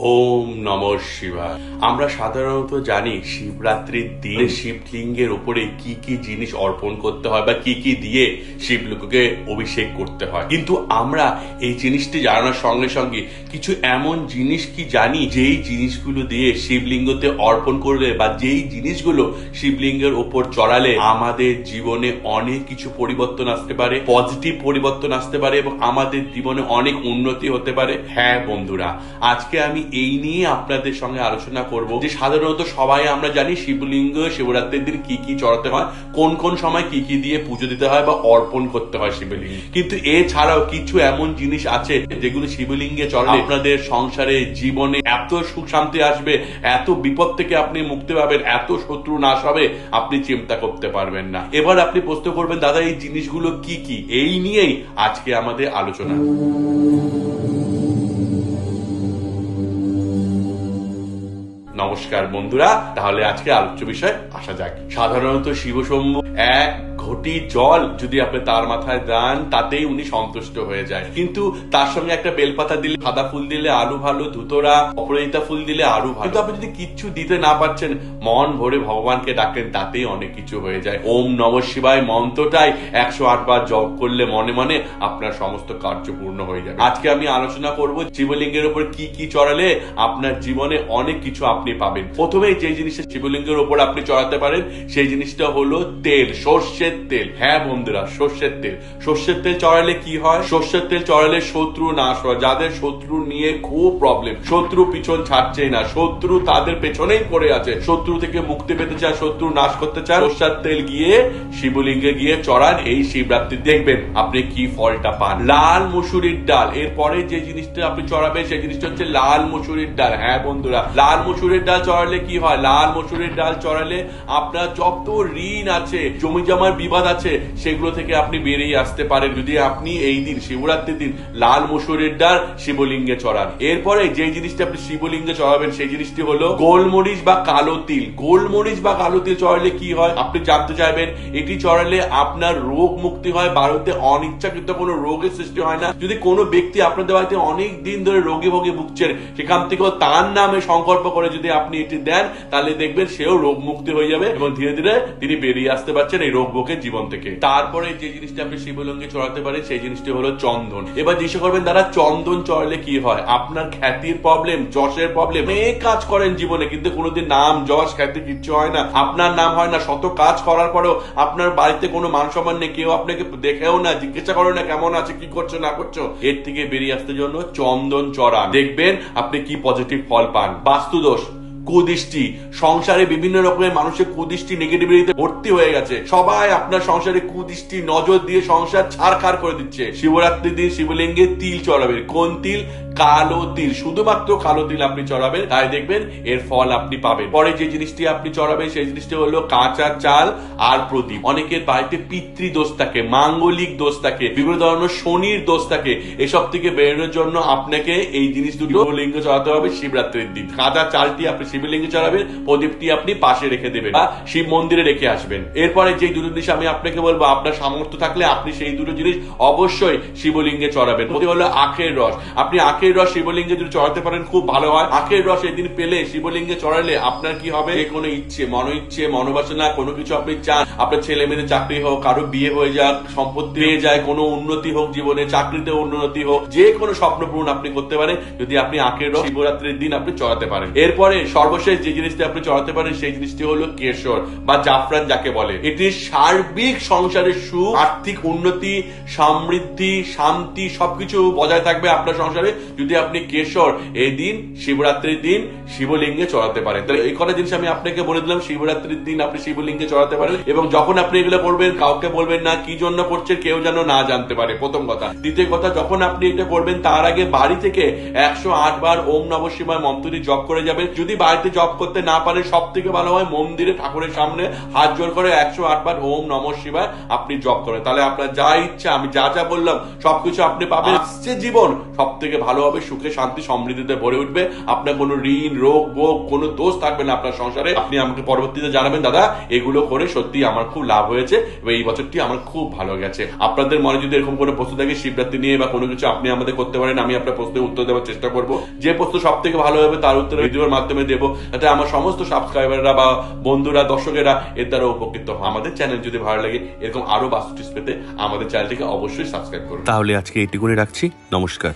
ওম নম শিবা আমরা সাধারণত জানি শিবরাত্রির দিনে শিবলিঙ্গের উপরে কি কি জিনিস অর্পণ করতে হয় বা কি কি দিয়ে শিবলিঙ্গকে অভিষেক করতে হয়। কিন্তু আমরা এই জিনিসটি জানানোর সঙ্গে সঙ্গে কিছু এমন জিনিস কি জানি যেই জিনিসগুলো দিয়ে শিবলিঙ্গতে অর্পণ করলে বা যেই জিনিসগুলো শিবলিঙ্গের ওপর চড়ালে আমাদের জীবনে অনেক কিছু পরিবর্তন আসতে পারে, পজিটিভ পরিবর্তন আসতে পারে এবং আমাদের জীবনে অনেক উন্নতি হতে পারে। হ্যাঁ বন্ধুরা, আজকে আমি এই নিয়ে আপনাদের সঙ্গে আলোচনা করব। যে সাধারণত সবাই আমরা জানি শিবলিঙ্গ, শিবরাত্রির দিন কি কি চড়াতে হয়, কোন কোন সময় কি কি দিয়ে পুজো দিতে হয় বা অর্পণ করতে হয় শিবলিঙ্গ। কিন্তু এছাড়াও কিছু এমন জিনিস আছে যেগুলো শিবলিঙ্গে চড়ালে আপনাদের সংসারে, জীবনে এত সুখ শান্তি আসবে, এত বিপদ থেকে আপনি মুক্তি পাবেন, এত শত্রু নাশ হবে, আপনি চিন্তা করতে পারবেন না। এবার আপনি প্রশ্ন করবেন, দাদা, এই জিনিসগুলো কি কি? এই নিয়েই আজকে আমাদের আলোচনা। নমস্কার বন্ধুরা তাহলে আজকে আলোচ্য বিষয় আসা যাক। সাধারণত শিব এক ঘটি জল যদি আপনি তার মাথায় দেন, তাতেই উনি সন্তুষ্ট হয়ে যায়। কিন্তু তার সঙ্গে একটা বেলপাতা দিলে, সাদা ফুল দিলে আলু ভালো, ধুতরা, অপরাজিতা ফুল দিলে আরও ভালো। আপনি যদি কিচ্ছু দিতে না পারছেন, মন ভরে ভগবানকে ডাকেন তাতেই অনেক কিছু হয়ে যায়। ওম নম শিবায় মন্ত্রটাই একশো আট বার জপ করলে মনে মনে আপনার সমস্ত কার্য পূর্ণ হয়ে যাবে। আজকে আমি আলোচনা করব শিবলিঙ্গের উপর কি কি চড়ালে আপনার জীবনে অনেক কিছু আপনি পাবেন। প্রথমে যে জিনিসটা শিবলিঙ্গের উপর আপনি চড়াতে পারেন, সেই জিনিসটা হলো তেল, সর্ষের তেল। হ্যাঁ বন্ধুরা, সর্ষের তেল। সর্ষের তেল চড়ালে কি হয়? সর্ষের তেল চড়ালে শত্রু নাশ হয়। যাদের শত্রু নিয়ে খুব প্রবলেম শত্রু পিছন ছাড়ছেই না। শত্রু তাদের পেছনেই পড়ে আছে। শত্রু থেকে মুক্তি পেতে চায়, শত্রু নাশ করতে চায়। সর্ষের তেল গিয়ে শিবলিঙ্গে গিয়ে চড়ান। এই শিবরাত্রি দেখবেন আপনি কি ফলটা পান। লাল মুসুরির ডাল। এরপরে যে জিনিসটা আপনি চড়াবেন, সেই জিনিসটা হচ্ছে লাল মুসুরির ডাল। হ্যাঁ বন্ধুরা, লাল মুসুরির ডাল চড়ালে কি হয়? লাল মুসুরির ডাল চড়ালে আপনার যত ঋণ আছে, জমি জমার বিবাদ আছে, সেগুলো থেকে আপনি বেরিয়ে আসতে পারেন। যদি আপনি এই দিন, শিবরাত্রির দিন লাল মুসুরির ডাল শিবলিঙ্গে চড়ান। এরপরে যে জিনিসটা আপনি শিবলিঙ্গে চড়াবেন, সেই জিনিসটি হলো গোলমরিচ বা কালো তিল। গোলমরিচ বা কালো তিল চড়ালে কি হয়? আপনি জানতে চাইবেন, এটি চড়ালে আপনার রোগ মুক্তি হয় বাড়িতে অনিচ্ছাকৃত কোনো রোগের সৃষ্টি হয় না। যদি কোনো ব্যক্তি আপনাদের বাড়িতে অনেক দিন ধরে রোগে ভোগে ভুগছেন, সেখান থেকেও তার নামে সংকল্প করে যদি আপনি এটি দেন, তাহলে দেখবেন সেও রোগ মুক্তি হয়ে যাবে এবং ধীরে ধীরে তিনি বেরিয়ে আসতে পারছেন এই রোগ ভোগের জীবন থেকে। তারপরে যে জিনিসটা আপনি শিবলিঙ্গে চড়াতে পারেন, সেই জিনিসটি হলো চন্দন। এবার জিজ্ঞাসা করবেন, দাদা, চন্দন চড়ালে কি হয়? আপনার খ্যাতির প্রবলেম যশের প্রবলেম অনেক কাজ করেন জীবনে, কিন্তু কোনোদিন নাম, যশ, খ্যাতি কিচ্ছু হয় না। আপনার নাম হয় না, শত কাজ করার পরেও আপনার বাড়িতে কোনো মান সম্মান নেই, কেউ আপনাকে দেখেও না, জিজ্ঞাসা করে না কেমন আছে, কি করছ, না করছ? এর থেকে বেরিয়ে আসতে জন্য চন্দন চড়া দেখবেন আপনি কি পজিটিভ ফল পান। বাস্তুদোষ। কুদৃষ্টি। সংসারে বিভিন্ন রকমের মানুষের কুদৃষ্টি নেগেটিভিটিতে ভর্তি হয়ে গেছে। সবাই আপনার সংসারে কুদৃষ্টি, নজর দিয়ে সংসার ছাড়খাড় করে দিচ্ছে। শিবরাত্রির দিন শিবলিঙ্গে তিল চড়াবে। কোন তিল? কালো তিল, শুধুমাত্র কালো তিল আপনি চড়াবেন, তাই দেখবেন এর ফল আপনি পাবেন। পরে যে জিনিসটি আপনি চড়াবেন, সেই জিনিসটি হলো কাঁচা চাল আর প্রদীপ। অনেকের বাড়িতে পিতৃ দোষ থাকে, মাঙ্গলিক দোষ থাকে, বিভিন্ন ধরনের শনির দোষ থাকে। এসব থেকে বেরোনোর জন্য আপনাকে এই জিনিস দুটো লিঙ্গ চড়াতে হবে শিবরাত্রির দিন। কাঁচা চালটি আপনি শিবলিঙ্গে চড়াবেন, প্রদীপটি আপনি পাশে রেখে দেবেন বা শিব মন্দিরে রেখে আসবেন। এরপরে যে দুটো জিনিস আমি আপনাকে বলব, আপনার সামর্থ্য থাকলে আপনি সেই দুটো জিনিস অবশ্যই শিবলিঙ্গে চড়াবেন। হলো আখের রস। আপনি আখের রস শিবলিঙ্গে যদি চড়াতে পারেন, খুব ভালো হয়। আখের রস এদিন পেলে শিবলিঙ্গে চড়ালে আপনার কি হবে? যে কোনো ইচ্ছে মনো ইচ্ছে মনোবাসনা, কোনো কিছু আপনি চান, আপনার ছেলে মেয়েদের চাকরি হোক, কারও বিয়ে হয়ে যাক, সম্পত্তি হয়ে যায়, কোনো উন্নতি হোক জীবনে চাকরিতে উন্নতি হোক, যে কোনো স্বপ্ন পূরণ আপনি করতে পারেন, যদি আপনি আখের রস শিবরাত্রির দিন আপনি চড়াতে পারেন। এরপরে সর্বশেষ যে জিনিসটি আপনি চড়াতে পারেন, সেই জিনিসটি হলো কেশর বা জাফরান যাকে বলে। এটি সার্বিক সংসারের সুখ, আর্থিক উন্নতি, সমৃদ্ধি, শান্তি সবকিছু বজায় থাকবে আপনার সংসারে। যদি আপনি কেশর এই দিন, শিবরাত্রির দিন শিবলিঙ্গে চড়াতে পারেন। তাহলে এই কটা জিনিস আমি আপনাকে বলে দিলাম, শিবরাত্রির দিন আপনি শিবলিঙ্গে চড়াতে পারেন এবং যখন আপনি এগুলো করবেন কাউকে বলবেন না কি জন্য করছেন কেউ যেন না জানতে পারে, প্রথম কথা। দ্বিতীয় কথা, যখন আপনি এটা করবেন তার আগে বাড়ি থেকে একশো আট বার ওম নব শিবায় মন্ত্রটি জপ করে যাবেন। যদি বাড়িতে জপ করতে না পারেন সব থেকে ভালো হয় মন্দিরে ঠাকুরের সামনে হাত জোর করে একশো আট বার ওম নম শিবায় আপনি জপ করেন। তাহলে আপনার যা ইচ্ছা, আমি যা যা বললাম, সবকিছু আপনি পাবেন। আসছে জীবন সব থেকে ভালো হবে, সুখে শান্তি সমৃদ্ধিতে ভরে উঠবে। আপনার কোনো ঋণ, রোগ, ভোগ, কোনো দোষ থাকবে না আপনার সংসারে। আপনি আমাকে পরবর্তীতে জানাবেন, দাদা, এগুলো করে সত্যি আমার খুব লাভ হয়েছে এবং এই বছরটি আমার খুব ভালো গেছে। আপনাদের মনে যদি এরকম কোনো প্রশ্ন থাকে, শিবরাত্রি নিয়ে বা কোনো কিছু আপনি আমাদের করতে পারেন, আমি আপনার প্রশ্নের উত্তর দেওয়ার চেষ্টা করব। যে প্রশ্ন সব থেকে ভালো হবে, তার উত্তর ভিডিওর মাধ্যমে দেবো। যাতে আমার সমস্ত সাবস্ক্রাইবাররা বা বন্ধুরা, দর্শকেরা এর দ্বারা উপকৃত হয় আমাদের চ্যানেল যদি ভালো লাগে, এরকম আরও বাস্তু পেতে আমাদের চ্যানেলটিকে অবশ্যই সাবস্ক্রাইব করুন। তাহলে আজকে এটুকুনি রাখছি। নমস্কার।